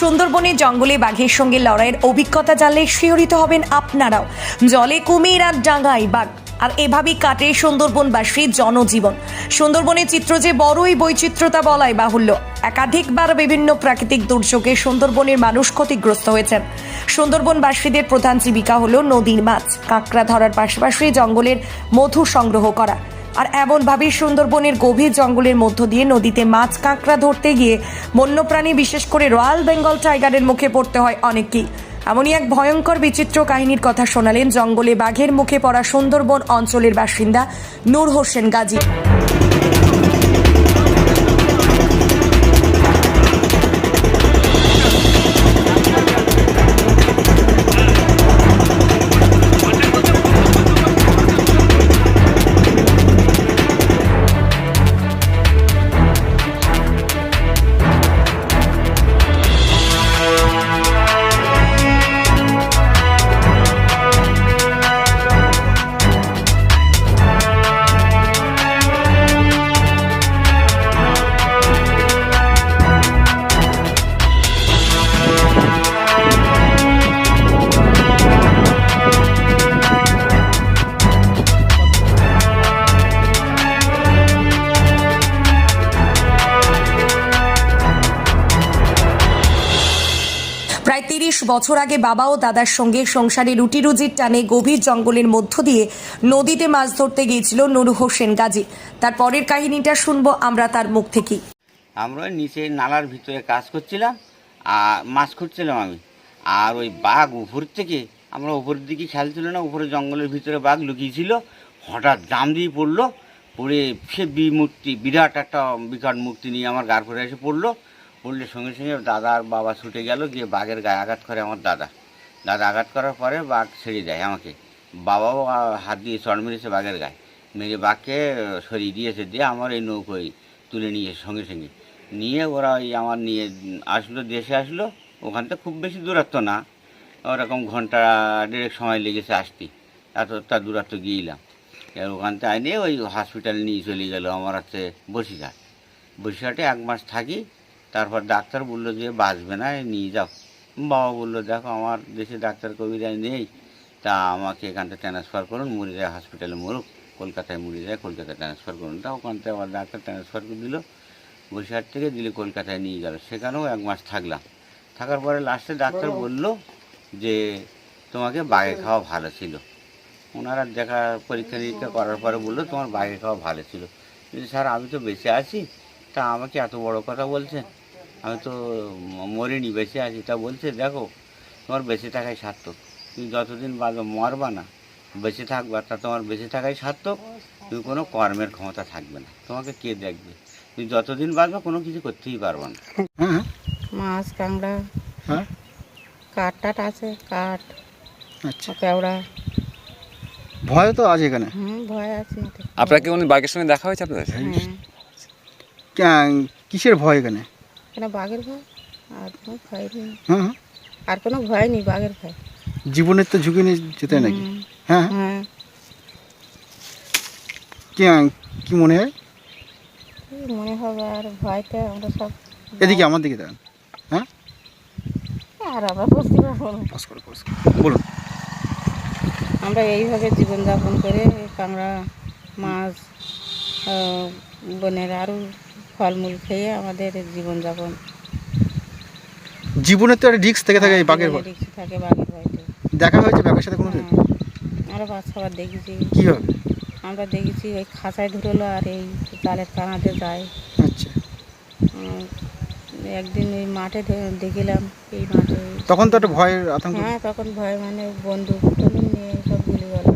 সুন্দরবনে জঙ্গলে বাঘের সঙ্গে লড়াইয়ের অভিজ্ঞতা জানলে শিহরিত হবেন আপনারাও। জলে কুমির আর ডাঙ্গায় বাঘ। আর এভাবেই কাটে সুন্দরবনবাসী জনজীবন। সুন্দরবনের চিত্র যে বড়ই বৈচিত্র্যতা বলাই বাহুল্য। একাধিকবার বিভিন্ন প্রাকৃতিক দুর্যোগে সুন্দরবনের মানুষ ক্ষতিগ্রস্ত হয়েছেন। সুন্দরবনবাসীদের প্রধান জীবিকা হল নদীর মাছ, কাঁকড়া ধরার পাশাপাশি জঙ্গলের মধু সংগ্রহ করা। আর এমনভাবেই সুন্দরবনের গভীর জঙ্গলের মধ্য দিয়ে নদীতে মাছ কাঁকড়া ধরতে গিয়ে বন্যপ্রাণী, বিশেষ করে রয়্যাল বেঙ্গল টাইগারের মুখে পড়তে হয় অনেকেই এমনই এক ভয়ঙ্কর বিচিত্র কাহিনীর কথা শোনালেন জঙ্গলে বাঘের মুখে পড়া সুন্দরবন অঞ্চলের বাসিন্দা নূর হোসেন গাজী। প্রায় তিরিশ বছর আগে বাবা ও দাদার সঙ্গে সংসারে রুটি রুজির টানে গভীর জঙ্গলের মধ্য দিয়ে নদীতে মাছ ধরতে গিয়েছিল নুর হোসেন গাজী। তার পরের কাহিনীটা শুনব আমরা তার মুখ থেকেই। আমরা নিচে নালার ভিতরে কাজ করছিলাম, আর মাছ খুঁজছিলাম আমি। আর ওই বাঘ উপর থেকে, আমরা উপরের দিকে খেয়াল ছিল না উপরে জঙ্গলের ভিতরে বাঘ লুকিয়েছিল। হঠাৎ জাম দিয়ে পড়ল, পড়ে সে বিমূর্তি বিরাট একটা বিকট মূর্তি নিয়ে আমার করে এসে পড়ল। পড়লে সঙ্গে সঙ্গে দাদা আর বাবা ছুটে গেল, গিয়ে বাঘের গায়ে আঘাত করে আমার দাদা। দাদা আঘাত করার পরে বাঘ ছেড়ে দেয় আমাকে। বাবাও হাত দিয়ে চড় মেরেছে বাঘের গায়ে। মেরে বাঘকে সরিয়ে দিয়েছে, দিয়ে আমার এই নৌকোয় তুলে নিয়ে সঙ্গে সঙ্গে। নিয়ে ওরা ওই আমার নিয়ে আসলো, দেশে আসলো। ওখান থেকে খুব বেশি দূরত্ব না। ওরকম ঘণ্টা দেড়েক সময় লেগেছে আসতে। এতটা দূরত্ব গিয়েছিলাম এবার ওখান থেকে আইনে ওই হসপিটাল নিয়ে চলে গেলো আমার হচ্ছে বসিরহাট। বসিরহাটে এক মাস থাকি। তারপর ডাক্তার বলল যে বাঁচবে না নিয়ে যাও। বাবা বলল দেখো আমার দেশে ডাক্তার কবিরাজ নেই তা আমাকে এখানটা ট্রান্সফার করুন মুড়িরায় হসপিটালে মরুক কলকাতায় মুড়িরায় কলকাতায় ট্রান্সফার করুন। তা ওখান থেকে আবার ডাক্তার ট্রান্সফার করে দিল বসিরহাট থেকে দিলে কলকাতায় নিয়ে গেল। সেখানেও এক মাস থাকলাম। থাকার পরে লাস্টে ডাক্তার বলল যে তোমাকে বাঘে খাওয়া ভালো ছিল। ওনারা দেখা পরীক্ষা নিরীক্ষা করার পরে বলল তোমার বাঘে খাওয়া ভালো ছিল। কিন্তু স্যার আমি তো বেঁচে আছি তা আমাকে এত বড় কথা বলছেন? আমি তো মরিনি বেঁচে আছি। তা বলছে দেখো তোমার বেঁচে থাকাই সার্থক। তুমি যতদিন বাঁচো মরবা না। বেঁচে থাকবা তা তোমার বেঁচে থাকাই সার্থক। তুমি কোনো কর্মের ক্ষমতা থাকবে না। তোমাকে কে দেখবে? তুমি যতদিন বাঁচবা কোনো কিছু করতেই পারবে না। হ্যাঁ মাছ কাঁকড়া হ্যাঁ? কাঠ টাট আছে কাঠ আচ্ছা। কেওড়া। ভয় তো আছে এখানে? হুম ভয় আছে। তো। আপনার কি বাঘের সঙ্গে দেখা হয়েছে আপনাদের? হ্যাঁ। কিসের ভয় এখানে? এখানে বাঘের ভয়? আর কোনো ভয় নেই। হ্যাঁ হ্যাঁ। আর কোনো ভয় নেই বাঘের ভয়। জীবনের তো ঝুঁকি নিয়ে যেতে নাকি? হ্যাঁ হ্যাঁ। কি- কি মনে হয়? কি মনে হবে আর ভয়তে আমরা সব এদিকে আমার দিকে দাঁড়ান হ্যাঁ? আর আমরা পারব পাস করো পাস বলুন। আমরা এইভাবে জীবনযাপন করে কাঁকড়া মাছ বনের আরও ফলমূল খেয়ে আমাদের জীবনযাপন। জীবনের তো একটা রিক্স থেকে থাকে এই বাঘের ভয়। রিক্স থাকে বাঘের ভয়তে দেখা হয়েছে বাঘের সাথে কোনো হ্যাঁ। আমরা বাচ্চাবার দেখেছি। কীভাবে? আমরা দেখেছি ওই খাঁচায় ধরলো আর এই জালের কানাতে যায়। আচ্ছা। একদিন ওই মাঠে দেখিলাম এই মাঠে। তখন তো একটা ভয়ের আতঙ্ক। হ্যাঁ তখন ভয় মানে বন্দুক টন্দুক নিয়ে সব গুলি গলা